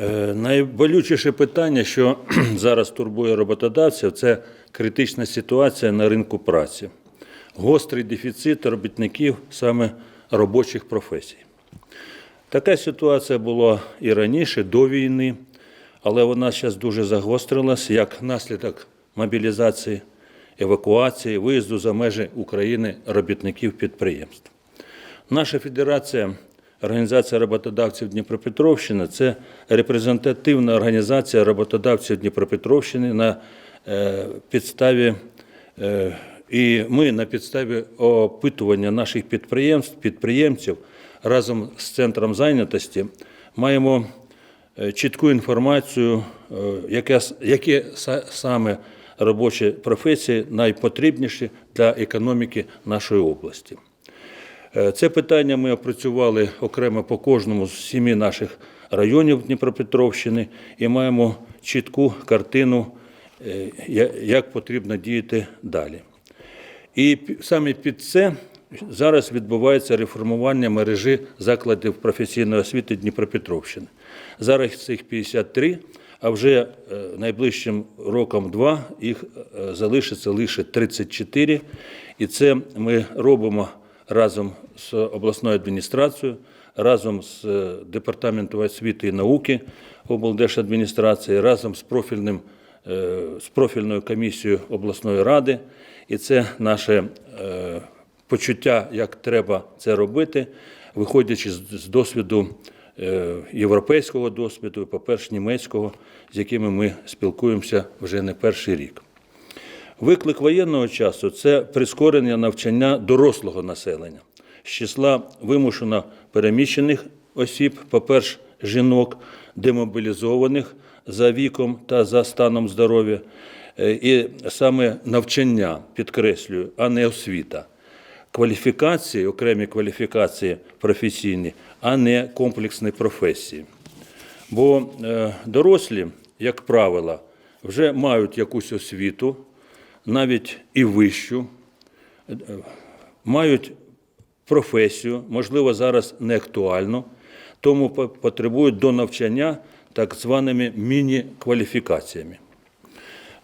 Е, Найболючіше питання, що зараз турбує роботодавців, це критична ситуація на ринку праці. Гострий дефіцит робітників саме робочих професій. Така ситуація була і раніше, до війни, але вона зараз дуже загострилась як наслідок мобілізації, евакуації, виїзду за межі України робітників підприємств. Наша федерація, Організація роботодавців Дніпропетровщини це репрезентативна організація роботодавців Дніпропетровщини на е, підставі. е, І ми на підставі опитування наших підприємств, підприємців разом з центром зайнятості маємо е, чітку інформацію, які саме робочі професії найпотрібніші для економіки нашої області. Е, Це питання ми опрацювали окремо по кожному з сіми наших районів Дніпропетровщини і маємо чітку картину, е, як потрібно діяти далі. І саме під це зараз відбувається реформування мережі закладів професійної освіти Дніпропетровщини. Зараз їх 53, а вже е, найближчим роком два їх залишиться лише 34. І це ми робимо разом з обласною адміністрацією, разом з е, департаментом освіти і науки облдержадміністрації, разом з профільним е, з профільною комісією обласної ради, і це наше е, почуття, як треба це робити, виходячи з досвіду європейського досвіду, по-перше, німецького, з якими ми спілкуємося вже не перший рік. Виклик воєнного часу це прискорення навчання дорослого населення з числа вимушено переміщених осіб, по-перше, жінок, демобілізованих за віком та за станом здоров'я, Е, і саме навчання, підкреслюю, а не освіта. Кваліфікації, окремі кваліфікації професійні, а не комплексні професії. Бо е, дорослі, як правило, вже мають якусь освіту, навіть і вищу, е, мають професію, можливо, зараз не актуальну, тому потребують до навчання так званими міні-кваліфікаціями.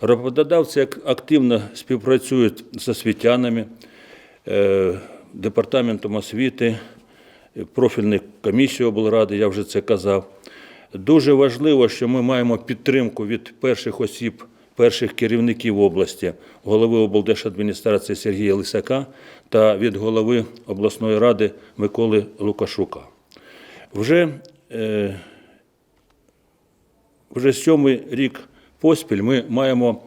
Роботодавці активно співпрацюють з освітянами, е, департаментом освіти, профільною комісією облради, я вже це казав. Дуже важливо, що ми маємо підтримку від перших осіб, перших керівників області, голови облдержадміністрації Сергія Лисака та від голови обласної ради Миколи Лукашука. Вже е, вже сьомий рік поспіль ми маємо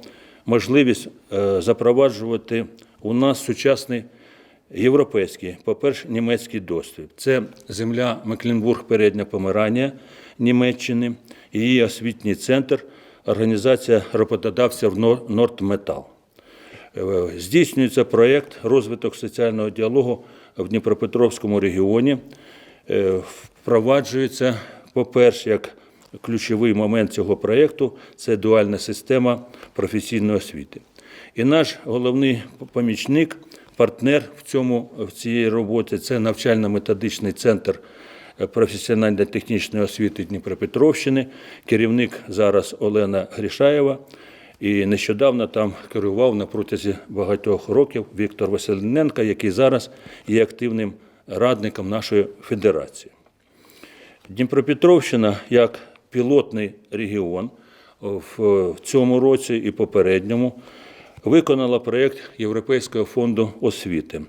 можливість е, запроваджувати у нас сучасний європейський, по-перше, німецький досвід. Це земля Мекленбург Передня Помирання Німеччини, її освітній центр, організація роботодавців «Нор- Нордметал. Е, Здійснюється проєкт розвиток соціального діалогу в Дніпропетровському регіоні. Е, Впроваджується, по-перше, як ключовий момент цього проєкту це дуальна система професійної освіти. І наш головний помічник, партнер в цьому в цій роботі це навчально-методичний центр професіонально-технічної освіти Дніпропетровщини, керівник зараз Олена Грішаєва. І нещодавно там керував на протязі багатьох років Віктор Василенко, який зараз є активним радником нашої федерації. Дніпропетровщина як пілотний регіон в цьому році і попередньому виконала проєкт Європейського фонду освіти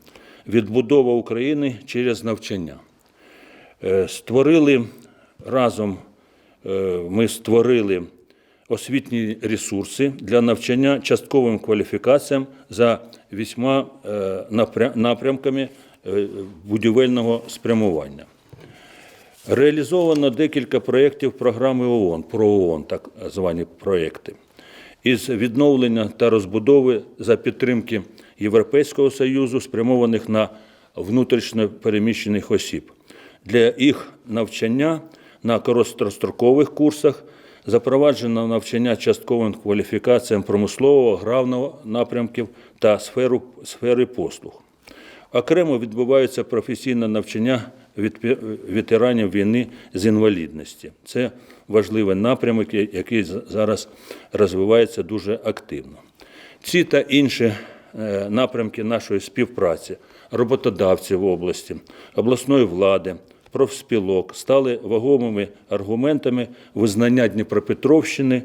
Відбудова України через навчання. Е, Створили разом, е, ми створили освітні ресурси для навчання частковим кваліфікаціям за вісьма е, напрямками будівельного спрямування. Реалізовано декілька проєктів програми ООН, про ООН, так звані проєкти, із відновлення та розбудови за підтримки Європейського Союзу, спрямованих на внутрішньо переміщених осіб. Для їх навчання на короткострокових курсах запроваджено навчання частковим кваліфікаціям промислового, аграрного напрямків та сферу, сфери послуг. Окремо відбувається професійне навчання ветеранів війни з інвалідності. Це важливий напрямок, який зараз розвивається дуже активно. Ці та інші е, напрямки нашої співпраці, роботодавців області, обласної влади, профспілок стали вагомими аргументами визнання Дніпропетровщини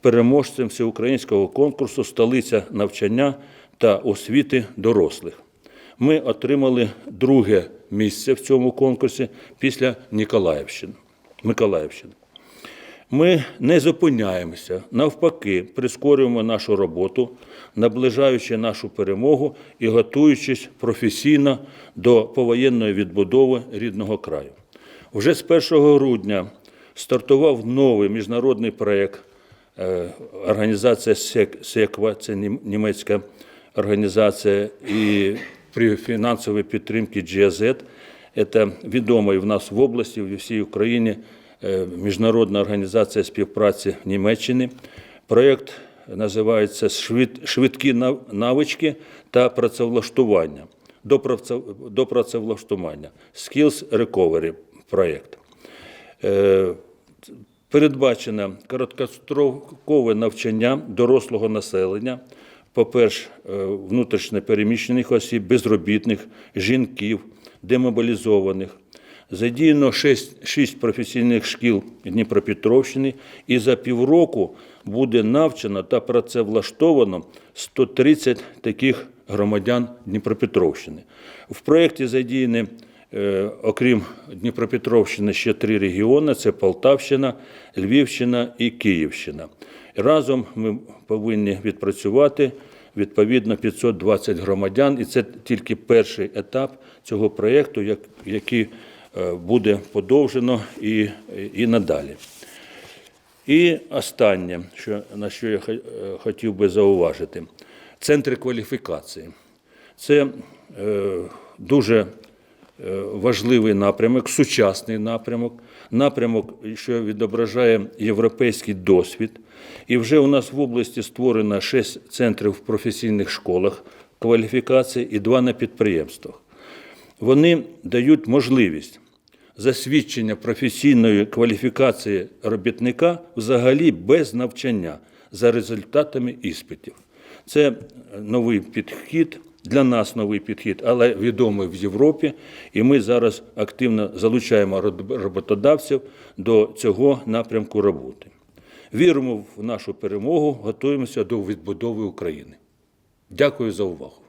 переможцем всеукраїнського конкурсу Столиця навчання та освіти дорослих. Ми отримали друге місце в цьому конкурсі після Ніколаївщини. Миколаївщини. Ми не зупиняємося, навпаки, прискорюємо нашу роботу, наближаючи нашу перемогу і готуючись професійно до повоєнної відбудови рідного краю. Вже з 1 грудня стартував новий міжнародний проєкт е, організація СЕК- СЕКВА, це німецька організація, і при фінансовій підтримці GIZ, це відома в нас в області, в всій Україні міжнародна організація співпраці Німеччини. Проєкт називається Швидкі навички та працевлаштування. До працевлаштування. Skills Recovery проєкт. Е, Передбачено короткострокове навчання дорослого населення, по-перше, е, внутрішньо переміщених осіб, безробітних, жінків, демобілізованих. Задіяно 6, 6 професійних шкіл Дніпропетровщини, і за півроку буде навчено та працевлаштовано 130 таких громадян Дніпропетровщини. В проєкті задіяні Е, Окрім Дніпропетровщини, ще три регіони: це Полтавщина, Львівщина і Київщина. Разом ми повинні відпрацювати відповідно 520 громадян, і це тільки перший етап цього проєкту, який буде подовжено і, і надалі. І останнє, що, на що я е, хотів би зауважити, центри кваліфікації. Це е, дуже е, важливий напрямок, сучасний напрямок, напрямок, що відображає європейський досвід. І вже у нас в області створено 6 центрів в професійних школах кваліфікації і два на підприємствах. Вони дають можливість засвідчення професійної кваліфікації робітника взагалі без навчання за результатами іспитів. Це новий підхід, для нас новий підхід, але відомий в Європі. І ми зараз активно залучаємо роботодавців до цього напрямку роботи. Віримо в нашу перемогу, готуємося до відбудови України. Дякую за увагу.